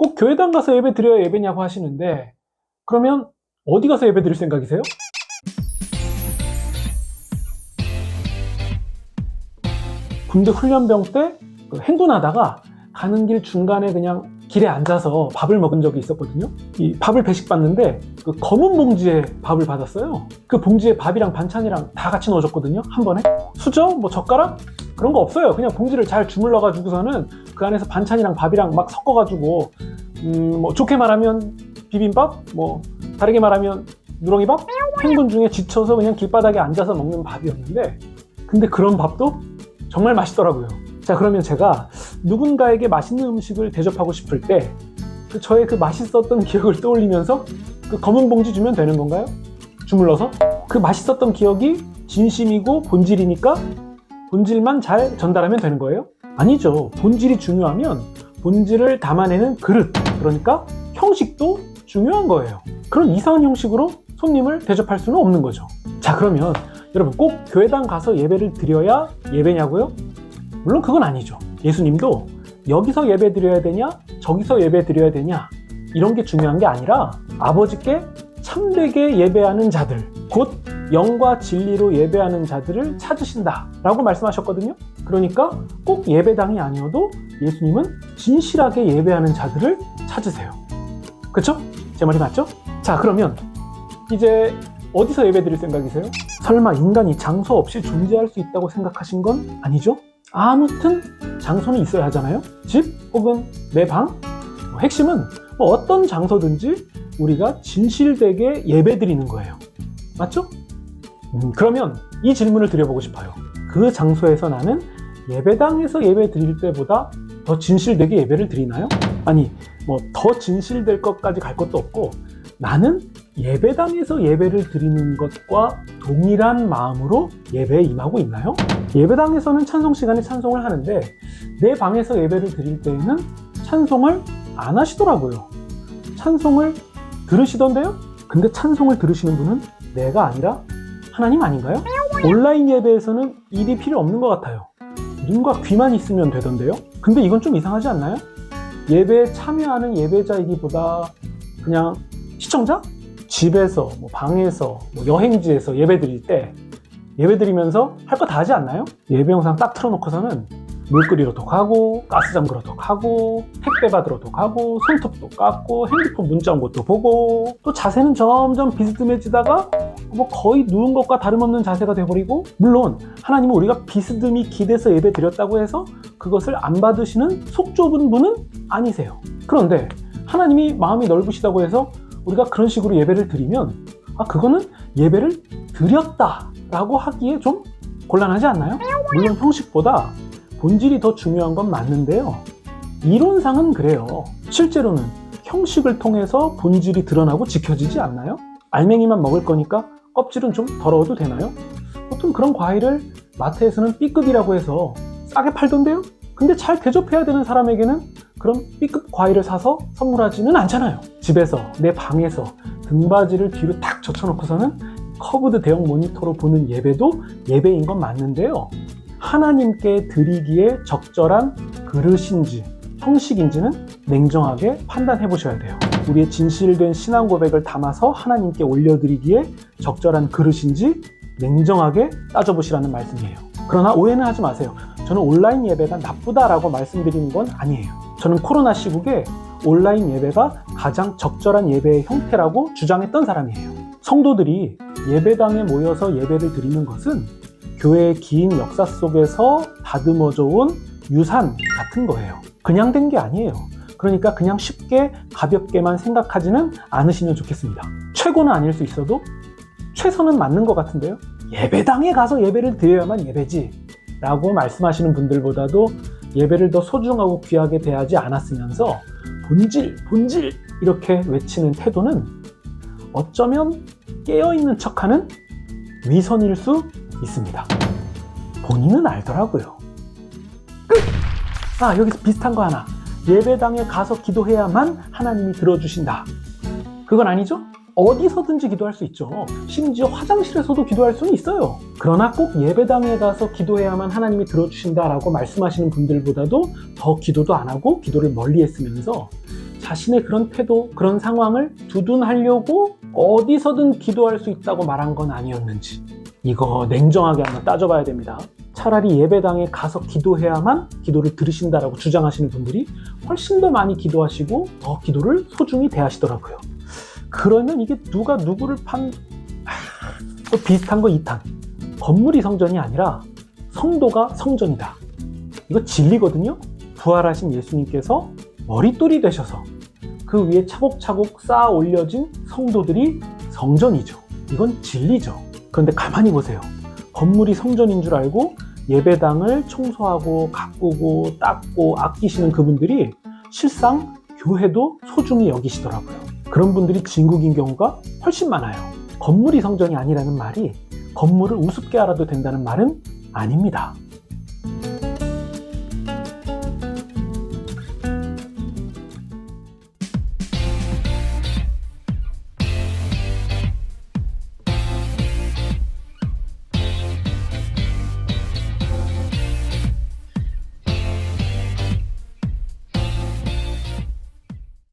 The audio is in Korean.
꼭 교회당 가서 예배 드려야 예배냐고 하시는데 그러면 어디 가서 예배 드릴 생각이세요? 군대 훈련병 때그 행군하다가 가는 길 중간에 그냥 길에 앉아서 밥을 먹은 적이 있었거든요. 이 밥을 배식 받는데 그 검은 봉지에 밥을 받았어요. 그 봉지에 밥이랑 반찬이랑 다 같이 넣어줬거든요. 한 번에. 수저, 뭐 젓가락 그런 거 없어요. 그냥 봉지를 잘 주물러 가지고서는 그 안에서 반찬이랑 밥이랑 막 섞어 가지고 음, 뭐 좋게 말하면 비빔밥, 뭐 다르게 말하면 누렁이밥. 행군 중에 지쳐서 그냥 길바닥에 앉아서 먹는 밥이었는데 근데 그런 밥도 정말 맛있더라고요. 자, 그러면 제가 누군가에게 맛있는 음식을 대접하고 싶을 때, 그 저의 그 맛있었던 기억을 떠올리면서 그 검은 봉지 주면 되는 건가요? 주물러서? 그 맛있었던 기억이 진심이고 본질이니까 본질만 잘 전달하면 되는 거예요? 아니죠. 본질이 중요하면 본질을 담아내는 그릇, 그러니까 형식도 중요한 거예요. 그런 이상한 형식으로 손님을 대접할 수는 없는 거죠. 자, 그러면 여러분 꼭 교회당 가서 예배를 드려야 예배냐고요? 물론 그건 아니죠. 예수님도 여기서 예배 드려야 되냐, 저기서 예배 드려야 되냐, 이런 게 중요한 게 아니라 아버지께 참되게 예배하는 자들, 곧 영과 진리로 예배하는 자들을 찾으신다. 라고 말씀하셨거든요. 그러니까 꼭 예배당이 아니어도 예수님은 진실하게 예배하는 자들을 찾으세요. 그쵸? 제 말이 맞죠? 자, 그러면 이제 어디서 예배 드릴 생각이세요? 설마 인간이 장소 없이 존재할 수 있다고 생각하신 건 아니죠? 아무튼 장소는 있어야 하잖아요. 집 혹은 내 방. 뭐 핵심은 뭐 어떤 장소든지 우리가 진실되게 예배 드리는 거예요. 맞죠? 음, 그러면 이 질문을 드려보고 싶어요. 그 장소에서 나는 예배당에서 예배 드릴 때보다 더 진실되게 예배를 드리나요? 아니, 뭐 더 진실될 것까지 갈 것도 없고 나는 예배당에서 예배를 드리는 것과 동일한 마음으로 예배에 임하고 있나요? 예배당에서는 찬송 시간에 찬송을 하는데 내 방에서 예배를 드릴 때에는 찬송을 안 하시더라고요. 찬송을 들으시던데요? 근데 찬송을 들으시는 분은 내가 아니라 하나님 아닌가요? 온라인 예배에서는 일이 필요 없는 것 같아요. 눈과 귀만 있으면 되던데요? 근데 이건 좀 이상하지 않나요? 예배에 참여하는 예배자이기보다 그냥 시청자? 집에서, 뭐 방에서, 뭐 여행지에서 예배 드릴 때 예배 드리면서 할 거 다 하지 않나요? 예배 영상 딱 틀어놓고서는 물 끓이러도 가고 가스 잠그러도 가고 택배 받으러도 가고 손톱도 깎고 핸드폰 문자 온 것도 보고 또 자세는 점점 비스듬해지다가 뭐 거의 누운 것과 다름없는 자세가 돼버리고 물론 하나님은 우리가 비스듬히 기대서 예배 드렸다고 해서 그것을 안 받으시는 속 좁은 분은 아니세요 그런데 하나님이 마음이 넓으시다고 해서 우리가 그런 식으로 예배를 드리면 아 그거는 예배를 드렸다라고 하기에 좀 곤란하지 않나요? 물론 형식보다 본질이 더 중요한 건 맞는데요. 이론상은 그래요. 실제로는 형식을 통해서 본질이 드러나고 지켜지지 않나요? 알맹이만 먹을 거니까 껍질은 좀 더러워도 되나요? 보통 그런 과일을 마트에서는 B급이라고 해서 싸게 팔던데요? 근데 잘 대접해야 되는 사람에게는 그럼 B급 과일을 사서 선물하지는 않잖아요. 집에서, 내 방에서 등받이를 뒤로 탁 젖혀놓고서는 커브드 대형 모니터로 보는 예배도 예배인 건 맞는데요. 하나님께 드리기에 적절한 그릇인지 형식인지는 냉정하게 판단해 보셔야 돼요. 우리의 진실된 신앙 고백을 담아서 하나님께 올려드리기에 적절한 그릇인지 냉정하게 따져보시라는 말씀이에요. 그러나 오해는 하지 마세요. 저는 온라인 예배가 나쁘다라고 말씀드리는 건 아니에요. 저는 코로나 시국에 온라인 예배가 가장 적절한 예배의 형태라고 주장했던 사람이에요. 성도들이 예배당에 모여서 예배를 드리는 것은 교회의 긴 역사 속에서 다듬어져 온 유산 같은 거예요. 그냥 된 게 아니에요. 그러니까 그냥 쉽게 가볍게만 생각하지는 않으시면 좋겠습니다. 최고는 아닐 수 있어도 최선은 맞는 것 같은데요. 예배당에 가서 예배를 드려야만 예배지. 라고 말씀하시는 분들보다도 예배를 더 소중하고 귀하게 대하지 않았으면서 본질, 본질 이렇게 외치는 태도는 어쩌면 깨어있는 척하는 위선일 수 있습니다. 본인은 알더라고요. 끝! 아, 여기서 비슷한 거 하나. 예배당에 가서 기도해야만 하나님이 들어주신다. 그건 아니죠? 어디서든지 기도할 수 있죠. 심지어 화장실에서도 기도할 수는 있어요. 그러나 꼭 예배당에 가서 기도해야만 하나님이 들어주신다라고 말씀하시는 분들보다도 더 기도도 안 하고 기도를 멀리 했으면서 자신의 그런 태도, 그런 상황을 두둔하려고 어디서든 기도할 수 있다고 말한 건 아니었는지 이거 냉정하게 한번 따져봐야 됩니다. 차라리 예배당에 가서 기도해야만 기도를 들으신다라고 주장하시는 분들이 훨씬 더 많이 기도하시고 더 기도를 소중히 대하시더라고요. 그러면 이게 누가 누구를 판... 하, 또 비슷한 거 2탄. 건물이 성전이 아니라 성도가 성전이다. 이거 진리거든요. 부활하신 예수님께서 머릿돌이 되셔서 그 위에 차곡차곡 쌓아 올려진 성도들이 성전이죠. 이건 진리죠. 그런데 가만히 보세요. 건물이 성전인 줄 알고 예배당을 청소하고 가꾸고 닦고 아끼시는 그분들이 실상 교회도 소중히 여기시더라고요. 그런 분들이 진국인 경우가 훨씬 많아요. 건물이 성전이 아니라는 말이 건물을 우습게 알아도 된다는 말은 아닙니다.